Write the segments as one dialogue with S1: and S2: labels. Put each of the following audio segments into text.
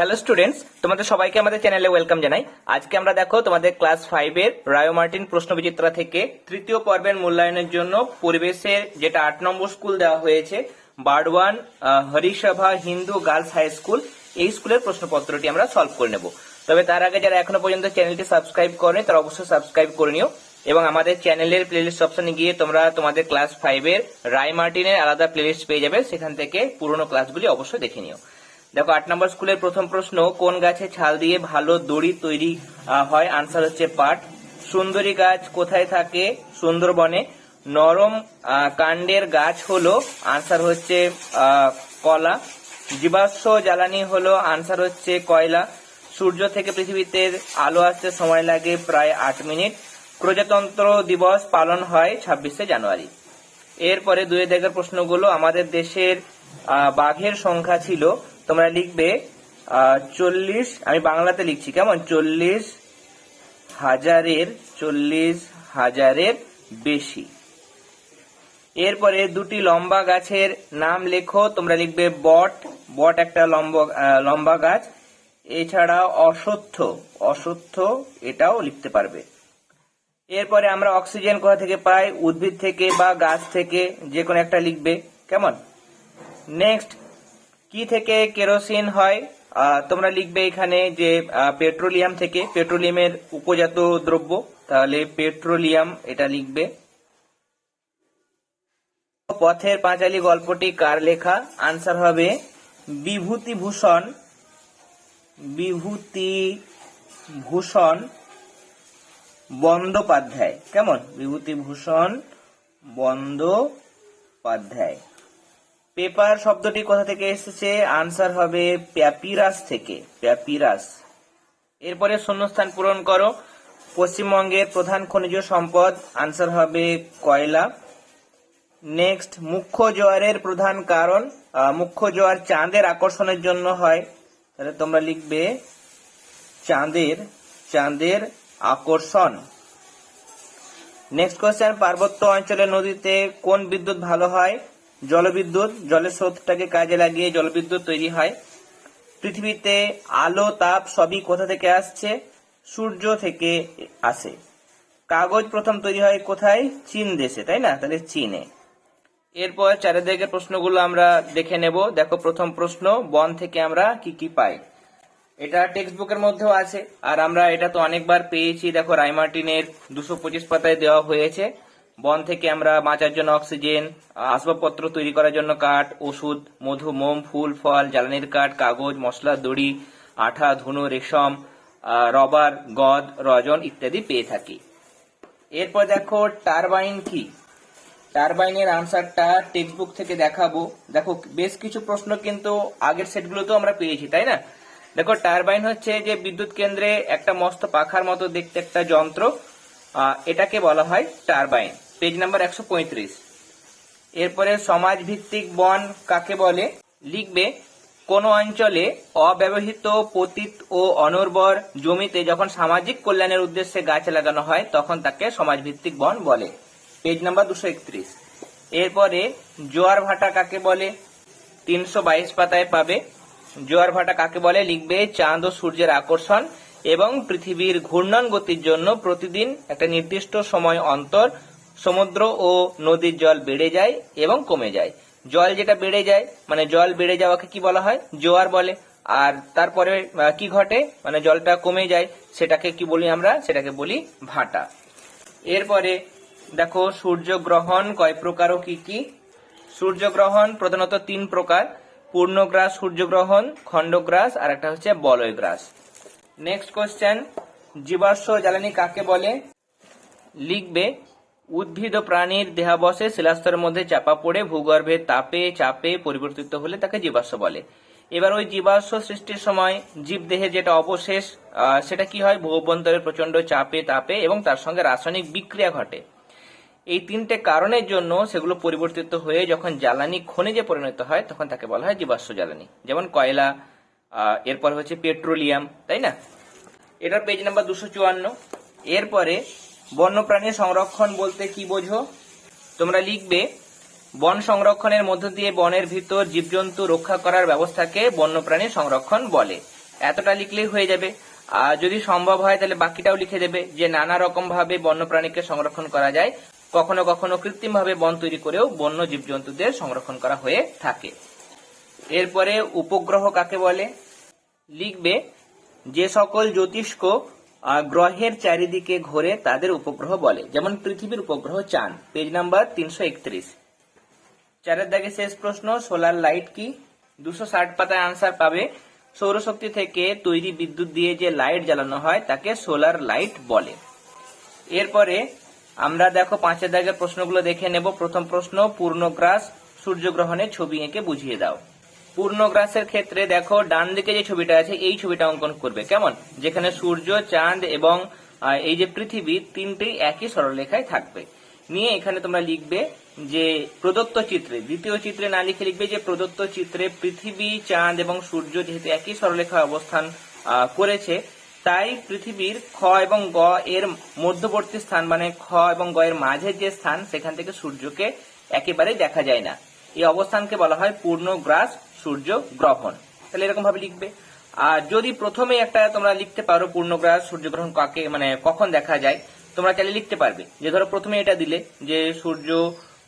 S1: Hello students তোমাদের সবাইকে আমাদের চ্যানেলে ওয়েলকাম জানাই। আজকে আমরা দেখো তোমাদের ক্লাস ফাইভের রায়ো মার্টিন প্রশ্ন বিচিত্রা থেকে তৃতীয় পর্বের মূল্যায়নের জন্য পরিবেশের যেটা আট নম্বর স্কুল দেওয়া হয়েছে Barwan Harisabha Hindu girls high school এই স্কুলের প্রশ্নপত্রটি আমরা সলভ করে নেব। তবে তার আগে যারা এখনও পর্যন্ত চ্যানেলটি সাবস্ক্রাইব করেনি, তারা অবশ্যই সাবস্ক্রাইব করে নিও এবং আমাদের চ্যানেলের প্লেলিস্ট অপশনে গিয়ে তোমরা তোমাদের ক্লাস ফাইভের রায় মার্টিনের আলাদা প্লেলিস্ট পেয়ে যাবে। সেখান থেকে পুরোনো ক্লাসগুলি অবশ্যই দেখে নিও। দেখো, আট নম্বর স্কুলের প্রথম প্রশ্ন, কোন গাছে ছাল দিয়ে ভালো দড়ি তৈরি হয়? আনসার হচ্ছে পাট। সুন্দরী গাছ কোথায় থাকে? সুন্দরবনে। নরম কাণ্ডের গাছ হলো আনসার হচ্ছে কলা। জীবাশ্ম জ্বালানি হলো আনসার হচ্ছে কয়লা। সূর্য থেকে পৃথিবীতে আলো আসতে সময় লাগে প্রায় আট মিনিট। প্রজাতন্ত্র দিবস পালন হয় ছাব্বিশে জানুয়ারি। এরপরে দুই দেখার প্রশ্নগুলো আমাদের দেশের বাঘের সংখ্যা ছিল। তোমরা লিখবে চল্লিশ, আমি বাংলাতে লিখছি, কেমন? চল্লিশ হাজারের চল্লিশ হাজারের বেশি। এরপরে দুটি লম্বা গাছের নাম লেখো, তোমরা লিখবে বট বট একটা লম্বা লম্বা গাছ। এছাড়া অসত্য অসত্য এটাও লিখতে পারবে। এরপরে আমরা অক্সিজেন কোথা থেকে পাই? উদ্ভিদ থেকে বা গাছ থেকে যে কোনো একটা লিখবে, কেমন? নেক্সট কি থেকে কেরোসিন হয়? তোমরা লিখবে এখানে যে পেট্রোলিয়াম থেকে, পেট্রোলিয়ামের উপজাত দ্রব্য। তাহলে পেট্রোলিয়াম এটা লিখবে। পথের পাঁচালী গল্পটি কার লেখা? আনসার হবে বিভূতিভূষণ বিভূতি ভূষণ বন্দ্যোপাধ্যায়। কেমন? বিভূতিভূষণ বন্দ্যোপাধ্যায়। পেপার শব্দটি কোথা থেকে এসেছে আনসার হবে প্যাপিরাস থেকে, প্যাপিরাস। এরপরে শূন্যস্থান পূরণ করো। পশ্চিমবঙ্গের প্রধান খনিজ সম্পদ আনসার হবে কয়লা। নেক্সট মুখ্য জোয়ারের প্রধান কারণ মুখ্য জোয়ার চাঁদের আকর্ষণের জন্য হয়। তাহলে তোমরা লিখবে চাঁদের চাঁদের আকর্ষণ। নেক্সট কোয়েশ্চেন পার্বত্য অঞ্চলের নদীতে কোন বিদ্যুৎ ভালো হয়? জলবিদ্যুৎ, জলের স্রোতটাকে কাজে লাগিয়ে জলবিদ্যুৎ তৈরি হয়। পৃথিবীতে আলো, তাপ সবই কোথা থেকে আসছে? সূর্য থেকে আসে। কাগজ প্রথম তৈরি হয় কোথায়? চীন দেশে, তাই না? তাহলে চীনে। এরপর চারিদিকে প্রশ্নগুলো আমরা দেখে নেব। দেখো প্রথম প্রশ্ন, বন থেকে আমরা কি কি পাই? এটা টেক্সট বুকের মধ্যেও আছে। আর আমরা এটা তো অনেকবার পেয়েছি। দেখো রাইমার্টিনের দুশো পঁচিশ পাতায় দেওয়া হয়েছে। বন থেকে আমরা বাঁচার জন্য অক্সিজেন, আসবাবপত্র তৈরি করার জন্য কাঠ, ওষুধ, মধু, মোম, ফুল, ফল, জ্বালানির কাঠ, কাগজ, মশলা, দড়ি, আঠা, ধুনো, রেশম রবার, গদ, রজন ইত্যাদি পেয়ে থাকি। এরপর দেখো টারবাইন কি? টারবাইনের আনসারটা টেক্সট বুক থেকে দেখাবো। দেখো বেশ কিছু প্রশ্ন কিন্তু আগের সেটগুলোতেও আমরা পেয়েছি, তাই না? দেখো টারবাইন হচ্ছে যে বিদ্যুৎ কেন্দ্রে একটা মস্ত পাখার মতো দেখতে একটা যন্ত্র এটাকে বলা হয় টারবাইন। পেজ নাম্বার একশো পঁয়ত্রিশ। এরপরে সমাজ ভিত্তিক বন কাকে বলে? লিখবে, কোন অঞ্চলে অব্যবহৃত পতিত ও অনর্বর জমিতে যখন সামাজিক কল্যাণের উদ্দেশ্যে গাছ লাগানো হয়, তখন তাকে সমাজ ভিত্তিক বন বলে। পেজ নাম্বার দুশো একত্রিশ। এরপরে, জোয়ার ভাটা কাকে বলে? তিনশো বাইশ পাতায় পাবে। জোয়ার ভাটা কাকে বলে? লিখবে, চাঁদ ও সূর্যের আকর্ষণ এবং পৃথিবীর ঘূর্ণন গতির জন্য প্রতিদিন একটা নির্দিষ্ট সময় অন্তর সমুদ্র ও নদীর জল বেড়ে যায় এবং কমে যায়। জল যেটা বেড়ে যায় মানে জল বেড়ে যাওয়াকে কি বলা হয়? জোয়ার বলে। আর তারপরে কি ঘটে? মানে জলটা কমে যায়, সেটাকে কি বলি আমরা? সেটাকে বলি ভাটা। এরপরে, দেখো সূর্যগ্রহণ কয় প্রকার ও কি? কি সূর্যগ্রহণ প্রধানত তিন প্রকার। পূর্ণগ্রাস সূর্যগ্রহণ খণ্ডগ্রাস, আর একটা হচ্ছে বলয়গ্রাস। নেক্সট কোশ্চেন জীবাশ্ম জ্বালানি কাকে বলে? লিখবে উদ্ভিদ ও প্রাণীর দেহাবশে শিলাস্তরের মধ্যে চাপা পড়ে ভূগর্ভে তাপে চাপে পরিবর্তিত হলে তাকে জীবাশ্ম বলে। এবার ওই জীবাশ্ম সৃষ্টির সময় জীবদেহের যেটা অবশেষ সেটা কি হয়? ভূ অভ্যন্তরের প্রচণ্ড চাপে তাপে এবং তার সঙ্গে রাসায়নিক বিক্রিয়া ঘটে। এই তিনটে কারণের জন্য সেগুলো পরিবর্তিত হয়ে যখন জ্বালানি খনিজে পরিণত হয়, তখন তাকে বলা হয় জীবাশ্ম জ্বালানি। যেমন কয়লা এরপর হচ্ছে পেট্রোলিয়াম, তাই না? এটার পেজ নাম্বার দুশো চুয়ান্ন। এরপরে বন্যপ্রাণী সংরক্ষণ বলতে কি বোঝো? তোমরা লিখবে, বন সংরক্ষণের মধ্য দিয়ে বনের ভিতর জীবজন্তু রক্ষা করার ব্যবস্থাকে বন্যপ্রাণী সংরক্ষণ বলে। এতটা লিখলেই হয়ে যাবে। আর যদি সম্ভব হয়, তাহলে বাকিটাও লিখে দেবে যে নানা রকম ভাবে বন্যপ্রাণীকে সংরক্ষণ করা যায়। কখনো কখনো কৃত্রিম ভাবে বন তৈরি করেও বন্য জীবজন্তুদের সংরক্ষণ করা হয়ে থাকে। এরপরে উপগ্রহ কাকে বলে? লিখবে, যে সকল জ্যোতিষ্ক গ্রহের চারিদিকে ঘোরে তাদের উপগ্রহ বলে, যেমন পৃথিবীর উপগ্রহ চাঁদ। পেজ নাম্বার তিনশো একত্রিশ। চারের দাগে শেষ প্রশ্ন সোলার লাইট কি? দুশো ষাট পাতায় আনসার পাবে। সৌরশক্তি থেকে তৈরি বিদ্যুৎ দিয়ে যে লাইট জ্বালানো হয়, তাকে সোলার লাইট বলে। এরপরে আমরা দেখো পাঁচের দাগের প্রশ্নগুলো দেখে নেব। প্রথম প্রশ্ন পূর্ণগ্রাস সূর্যগ্রহণের ছবি এঁকে বুঝিয়ে দাও। পূর্ণগ্রাসের ক্ষেত্রে দেখো ডান দিকে যে ছবিটা আছে, এই ছবিটা অঙ্কন করবে। কেমন? যেখানে সূর্য, চাঁদ এবং এই যে পৃথিবী, তিনটেই একই সরলরেখায় থাকবে। নিয়ে এখানে তোমরা লিখবে যে প্রদত্ত চিত্রে, দ্বিতীয় চিত্রে না লিখে লিখবে যে প্রদত্ত চিত্রে পৃথিবী, চাঁদ এবং সূর্য যেহেতু একই সরলরেখায় অবস্থান করেছে, তাই পৃথিবীর খ এবং গ এর মধ্যবর্তী স্থান মানে খ এবং গ এর মাঝের যে স্থান, সেখান থেকে সূর্যকে একেবারেই দেখা যায় না। এই অবস্থানকে বলা হয় পূর্ণগ্রাস সূর্য গ্রহণ। তাহলে এরকম ভাবে লিখবে। আর যদি প্রথমে একটা তোমরা লিখতে পারো পূর্ণগ্রাস সূর্যগ্রহণ কাকে মানে কখন দেখা যায়, তোমরা চাইলে লিখতে পারবে। যে ধরো প্রথমে এটা দিলে যে সূর্য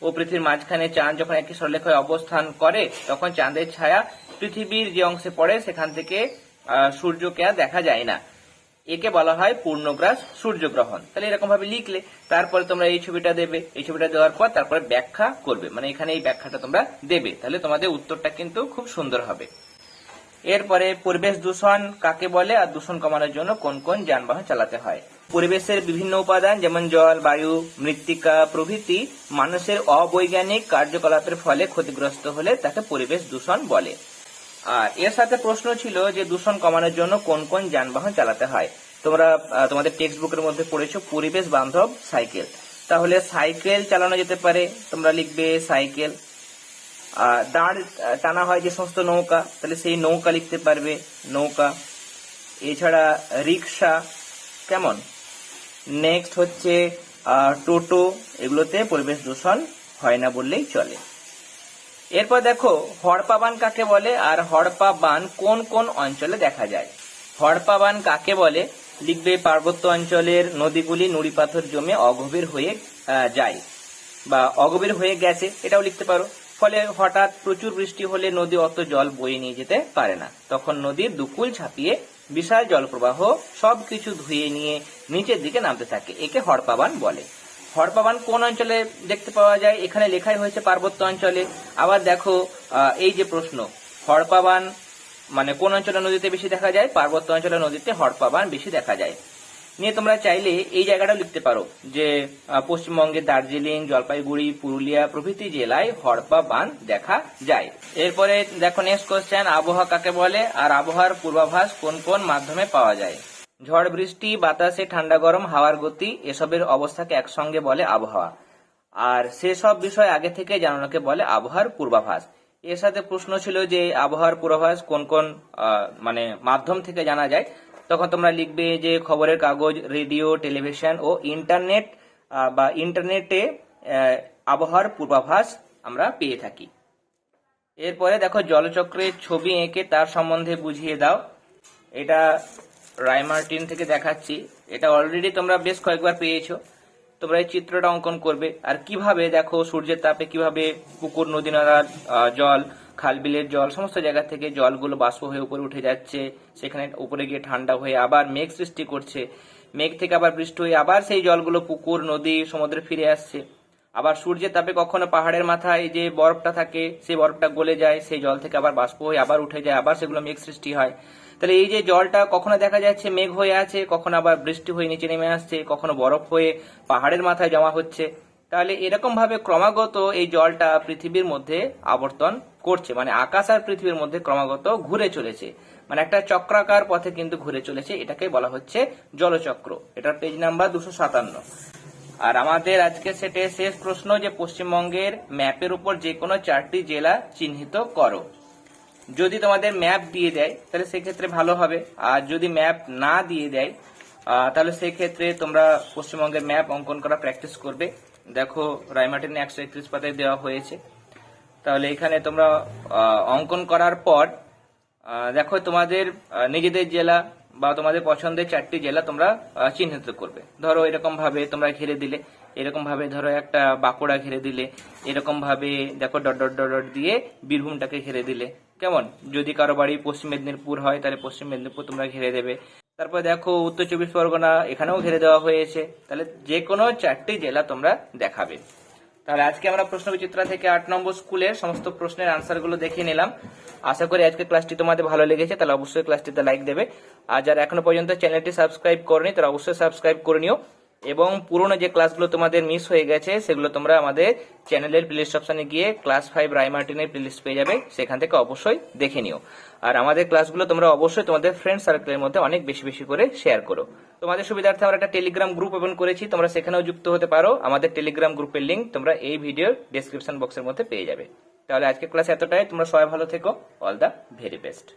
S1: ও পৃথিবীর মাঝখানে চাঁদ যখন একই সরলেখায় অবস্থান করে, তখন চাঁদের ছায়া পৃথিবীর যে অংশে পড়ে, সেখান থেকে সূর্যকে আর দেখা যায় না। একে বলা হয় পূর্ণগ্রাস সূর্যগ্রহণ। তাহলে এরকম ভাবে লিখলে তারপরে তোমরা এই ছবিটা দেবে, এই ছবিটা দেওয়ার পর তারপরে ব্যাখ্যা করবে। মানে এখানে এই ব্যাখ্যাটা তোমরা দেবে। তাহলে তোমাদের উত্তরটা কিন্তু খুব সুন্দর হবে। এরপরে পরিবেশ দূষণ কাকে বলে আর দূষণ কমানোর জন্য কোন কোন যানবাহন চালাতে হয়? পরিবেশের বিভিন্ন উপাদান যেমন জল, বায়ু, মৃত্তিকা প্রভৃতি মানুষের অবৈজ্ঞানিক কার্যকলাপের ফলে ক্ষতিগ্রস্ত হলে তাকে পরিবেশ দূষণ বলে। আর এর সাথে প্রশ্ন ছিল যে দূষণ কমানোর জন্য কোন কোন যানবাহন চালাতে হয়। তোমরা তোমাদের টেক্সট বুকের মধ্যে পড়েছো পরিবেশ বান্ধব সাইকেল। তাহলে সাইকেল চালানো যেতে পারে, তোমরা লিখবে সাইকেল। দাঁড় টানা হয় যে সমস্ত নৌকা, তাহলে সেই নৌকা লিখতে পারবে, নৌকা। এছাড়া রিক্সা, কেমন? নেক্সট হচ্ছে টোটো, এগুলোতে পরিবেশ দূষণ হয় না বললেই চলে। এরপর দেখো হড়পা বান কাকে বলে আর হড়পা বান কোন কোন অঞ্চলে দেখা যায়? হড়পা বান কাকে বলে? লিখবে পার্বত্য অঞ্চলের নদীগুলি নুড়ি পাথর জমে অগভীর হয়ে যায় বা অগভীর হয়ে গেছে, এটাও লিখতে পারো। ফলে হঠাৎ প্রচুর বৃষ্টি হলে নদী অত জল বয়ে নিয়ে যেতে পারে না। তখন নদীর দুকুল ছাপিয়ে বিশাল জলপ্রবাহ সবকিছু ধুয়ে নিয়ে নিচের দিকে নামতে থাকে, একে হড়পাবান বলে। হড়পাবান কোন অঞ্চলে দেখতে পাওয়া যায়? এখানে লেখাই হয়েছে পার্বত্য অঞ্চলে। আবার দেখো এই যে প্রশ্ন হড়পাবান মানে কোন অঞ্চলে নদীতে বেশি দেখা যায়? পার্বত্য অঞ্চলে নদীতে হরপাবান বেশি দেখা যায়। নিয়ে তোমরা চাইলে এই জায়গাটাও লিখতে পারো যে পশ্চিমবঙ্গের দার্জিলিং, জলপাইগুড়ি, পুরুলিয়া প্রভৃতি জেলায় হড়পা বান দেখা যায়। এরপরে দেখো নেক্সট কোশ্চেন আবহাওয়া কাকে বলে? আর আবহাওয়ার পূর্বাভাস কোন কোন মাধ্যমে পাওয়া যায়? ঝড়, বৃষ্টি, বাতাসে ঠান্ডা, গরম, হাওয়ার গতি, এসবের অবস্থাকে একসঙ্গে বলে আবহাওয়া। আর সেসব বিষয় আগে থেকে জানানোকে বলে আবহাওয়ার পূর্বাভাস। এর সাথে প্রশ্ন ছিল যে আবহাওয়ার পূর্বাভাস কোন কোন মানে মাধ্যম থেকে জানা যায়। তখন তোমরা লিখবে যে খবরের কাগজ, রেডিও, টেলিভিশন ও ইন্টারনেট বা ইন্টারনেটে আবহাওয়ার পূর্বাভাস আমরা পেয়ে থাকি। এরপরে দেখো, জলচক্রের ছবি এঁকে তার সম্বন্ধে বুঝিয়ে দাও। এটা রায়মার্টিন থেকে দেখাচ্ছি। এটা অলরেডি তোমরা বেশ কয়েকবার পেয়েছ। তোমরা এই চিত্রটা অঙ্কন করবে। আর কীভাবে দেখো সূর্যের তাপে কীভাবে পুকুর, নদী নালার জল, খাল বিলের জল, সমস্ত জায়গা থেকে জলগুলো বাষ্প হয়ে উপরে উঠে যাচ্ছে। সেখানে উপরে গিয়ে ঠান্ডা হয়ে আবার মেঘ সৃষ্টি করছে। মেঘ থেকে আবার বৃষ্টি হয়ে আবার সেই জলগুলো পুকুর, নদী, সমুদ্রে ফিরে আসছে। আবার সূর্যের তাপে কখনো পাহাড়ের মাথায় যে বরফটা থাকে, সেই বরফটা গলে যায়, সেই জল থেকে আবার বাষ্প হয়ে আবার উঠে যায়, আবার সেগুলো মেঘ সৃষ্টি হয়। তাহলে এই যে জলটা কখনো দেখা যাচ্ছে মেঘ হয়ে আছে, কখনো আবার বৃষ্টি হয়ে নিচে নেমে আসছে, কখনো বরফ হয়ে পাহাড়ের মাথায় জমা হচ্ছে, তাহলে এরকম ভাবে ক্রমাগত এই জলটা পৃথিবীর মধ্যে আবর্তন করছে মানে আকাশ আর পৃথিবীর মধ্যে ক্রমাগত ঘুরে চলেছে মানে একটা চক্রাকার পথে কিন্তু ঘুরে চলেছে, এটাকে বলা হচ্ছে জলচক্র, এটার পেজ নাম্বার দুশো সাতান্ন। আর আমাদের আজকে সেটে শেষ প্রশ্ন যে পশ্চিমবঙ্গের ম্যাপের উপর যে কোনো চারটি জেলা চিহ্নিত করো। যদি তোমাদের ম্যাপ দিয়ে দেয়, তাহলে সেক্ষেত্রে ভালো হবে। আর যদি ম্যাপ না দিয়ে দেয় তাহলে সেক্ষেত্রে তোমরা পশ্চিমবঙ্গের ম্যাপ অঙ্কন করা প্র্যাকটিস করবে। দেখো রায়মার্টিনে একশো একত্রিশ পাতায় দেওয়া হয়েছে। তাহলে এখানে তোমরা অঙ্কন করার পর দেখো তোমাদের নিজেদের জেলা বা তোমাদের পছন্দের চারটি জেলা তোমরা চিহ্নিত করবে। ধরো এরকম ভাবে তোমরা ঘিরে দিলে। এরকম ভাবে ধরো একটা বাঁকুড়া ঘিরে দিলে। এরকম ভাবে দেখো ডট ডট ডট দিয়ে বীরভূমটাকে ঘিরে দিলে। কেমন? যদি কারও বাড়ি পশ্চিম মেদিনীপুর হয়, তাহলে পশ্চিম মেদিনীপুর তোমরা ঘিরে দেবে। তারপর দেখো, উত্তর চব্বিশ পরগনা, এখানেও ঘিরে দেওয়া হয়েছে। তাহলে যে কোনো চারটি জেলা তোমরা দেখাবে। তাহলে আজকে আমরা প্রশ্ন বিচিত্রা থেকে আট নম্বর স্কুলের সমস্ত প্রশ্নের আনসারগুলো দেখে নিলাম। আশা করি আজকে ক্লাসটি তোমাদের ভালো লেগেছে, তাহলে অবশ্যই ক্লাসটিতে লাইক দেবে। আর যারা এখনও পর্যন্ত চ্যানেলটি সাবস্ক্রাইব করনি, তারা অবশ্যই সাবস্ক্রাইব করে নিও। এবং পুরোনো যে ক্লাসগুলো তোমাদের মিস হয়ে গেছে, সেগুলো তোমরা আমাদের চ্যানেলের প্লেলিস্ট অপশনে গিয়ে ক্লাস ফাইভ রাইমার্টিনের প্লেলিস্ট পেয়ে যাবে, সেখান থেকে অবশ্যই দেখে নিও। আর আমাদের ক্লাসগুলো তোমরা অবশ্যই তোমাদের ফ্রেন্ড সার্কেলের মধ্যে অনেক বেশি বেশি করে শেয়ার করো। তোমাদের সুবিধার্থে আমরা একটা টেলিগ্রাম গ্রুপ ওপেন করেছি, তোমরা সেখানেও যুক্ত হতে পারো। আমাদের টেলিগ্রাম গ্রুপের লিঙ্ক তোমরা এই ভিডিওর ডেসক্রিপশন বক্সের মধ্যে পেয়ে যাবে। তাহলে আজকে ক্লাস এতটাই, তোমরা সবাই ভালো থেকো অল দ্য ভেরি বেস্ট